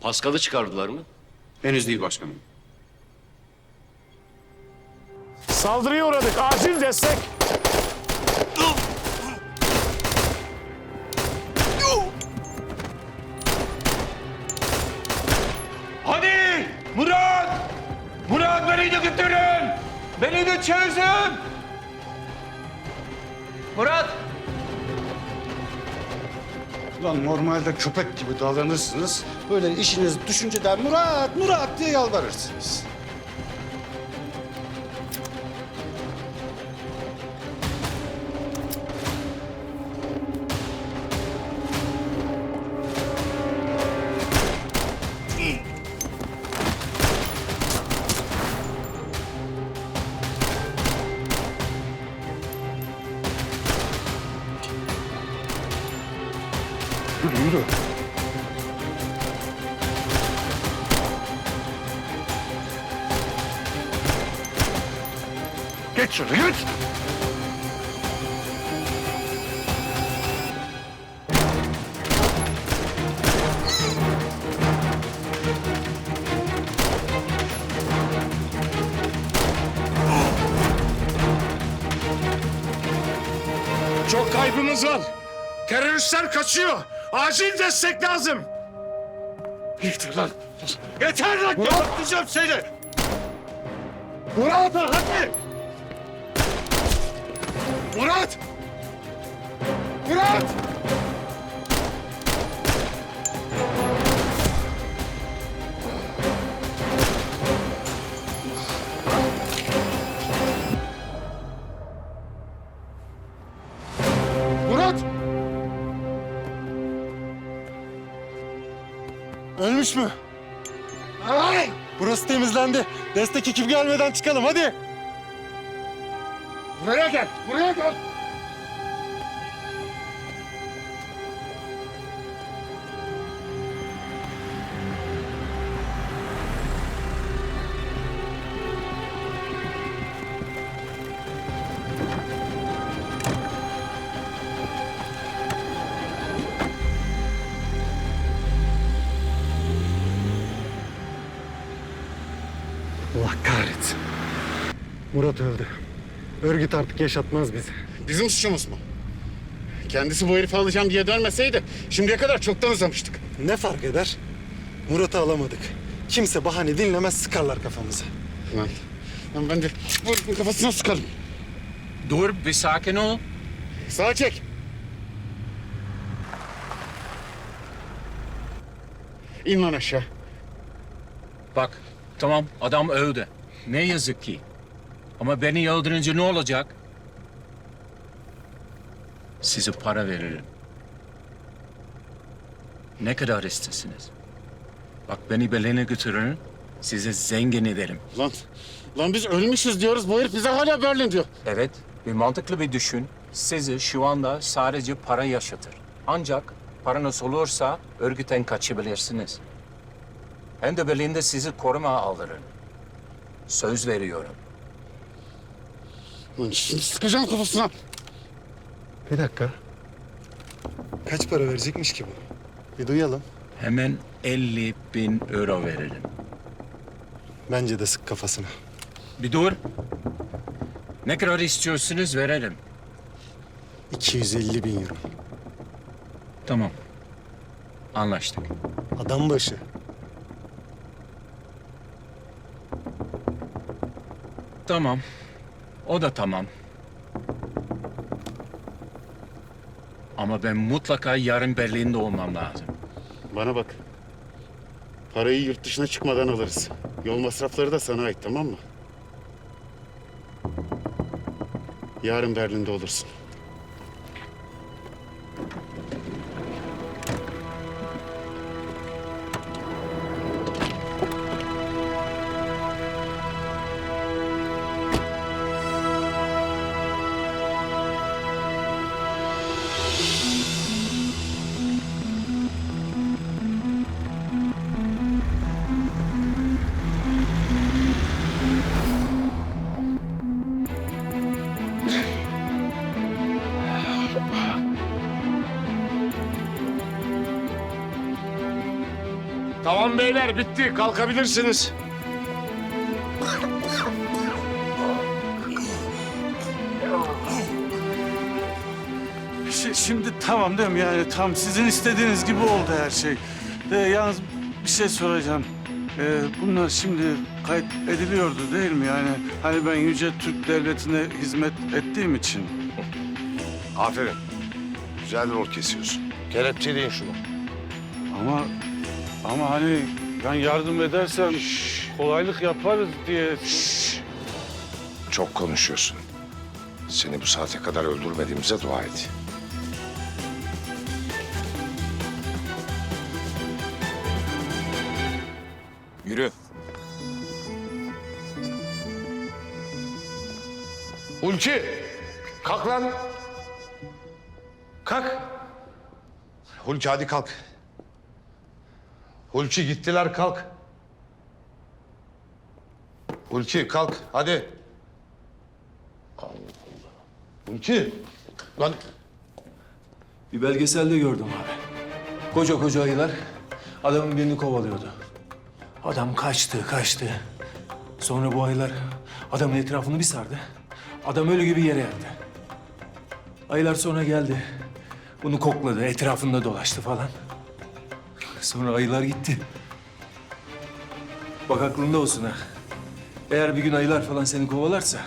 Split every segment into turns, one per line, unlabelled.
Paskal'ı çıkardılar mı?
Henüz değil başkanım.
Saldırıya uğradık. Acil destek.
Hadi! Murat! Murat beni de götürün! Beni de çözün! Murat!
Lan normalde köpek gibi davranırsınız. Böyle işiniz düşünce de Murat, Murat diye yalvarırsınız.
Geç şuraya geç. Çok kaybımız var. Teröristler kaçıyor. Acil destek lazım. Yeter lan. Yeter lan. Yapmayacağım seni. Murat hadi. Murat! Murat!
Ölmüş mü?
Ay!
Burası temizlendi. Destek ekip gelmeden çıkalım hadi.
Buraya gel, buraya gel.
Allah kahretsin. Murat öldü. Örgüt artık yaşatmaz bizi.
Bizim suçumuz mu? Kendisi bu herifi alacağım diye dönmeseydi şimdiye kadar çoktan uzamıştık.
Ne fark eder? Murat'ı alamadık. Kimse bahane dinlemez sıkarlar kafamıza.
Lan, lan ben de bu herifin kafasına sıkarım.
Dur bir sakin ol.
Sağa çek. İn lan aşağı.
Bak tamam adam öldü. Ne yazık ki. Ama beni öldürünce ne olacak? Size para veririm. Ne kadar istersiniz? Bak beni Berlin'e götürün. Size zengin ederim.
Lan, lan biz ölmüşüz diyoruz. Bu herif bize hala Berlin diyor.
Evet, bir mantıklı bir düşün. Sizi şu anda sadece para yaşatır. Ancak paranız olursa örgüten kaçabilirsiniz. Hem de Berlin'de sizi koruma alırım. Söz veriyorum.
Lan şimdi sıkacağım kafasına.
Bir dakika. Kaç para verecekmiş ki bu? Bir duyalım.
Hemen 50 bin euro veririm.
Bence de sık kafasına.
Bir dur. Ne kadar istiyorsunuz verelim.
250 bin euro.
Tamam. Anlaştık.
Adam başı.
Tamam. O da tamam. Ama ben mutlaka yarın Berlin'de olmam lazım.
Bana bak. Parayı yurt dışına çıkmadan alırız. Yol masrafları da sana ait tamam mı? Yarın Berlin'de olursun.
Tamam beyler bitti. Kalkabilirsiniz.
Şi- Şimdi tamam değil mi? Yani tam sizin istediğiniz gibi oldu her şey. De, yalnız bir şey soracağım. Ee, bunlar şimdi kayıt ediliyordu değil mi? Yani hani ben Yüce Türk Devleti'ne hizmet ettiğim için.
Aferin. Güzel rol kesiyorsun. Kelepçeleyin şunu.
Ama ama hani ben yardım edersem kolaylık yaparız diye.
Çok konuşuyorsun. Seni bu saate kadar öldürmediğimize dua et.
Yürü.
Hulki! Kalk lan! Kalk! Hulki hadi kalk. Hulki gittiler kalk. Hulki kalk hadi. Allah Allah. Hulki! Lan
Bir belgeselde gördüm abi. Koca koca ayılar adamın birini kovalıyordu. Adam kaçtı, kaçtı. Sonra bu ayılar adamın etrafını bir sardı. Adam ölü gibi yere yattı. Ayılar sonra geldi. Bunu kokladı, etrafında dolaştı falan. Sonra ayılar gitti. Bak aklında olsun ha. Eğer bir gün ayılar falan seni kovalarsa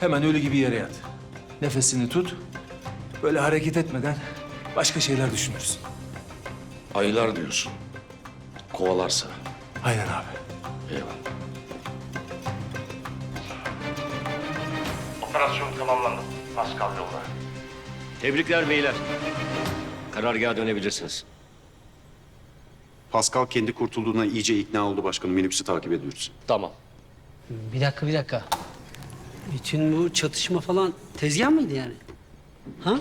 hemen ölü gibi yere yat. Nefesini tut. Böyle hareket etmeden başka şeyler düşünürsün.
ayılar diyorsun. Kovalarsa.
Aynen abi.
Eyvallah.
Operasyon tamamlandı. Pascal yolda. Tebrikler beyler. Karargaha dönebilirsiniz.
Pascal kendi kurtulduğuna iyice ikna oldu başkanım. Minibüsü takip ediyoruz.
Tamam.
Bir dakika bir dakika. Bütün bu çatışma falan tezgah mıydı yani? Ha?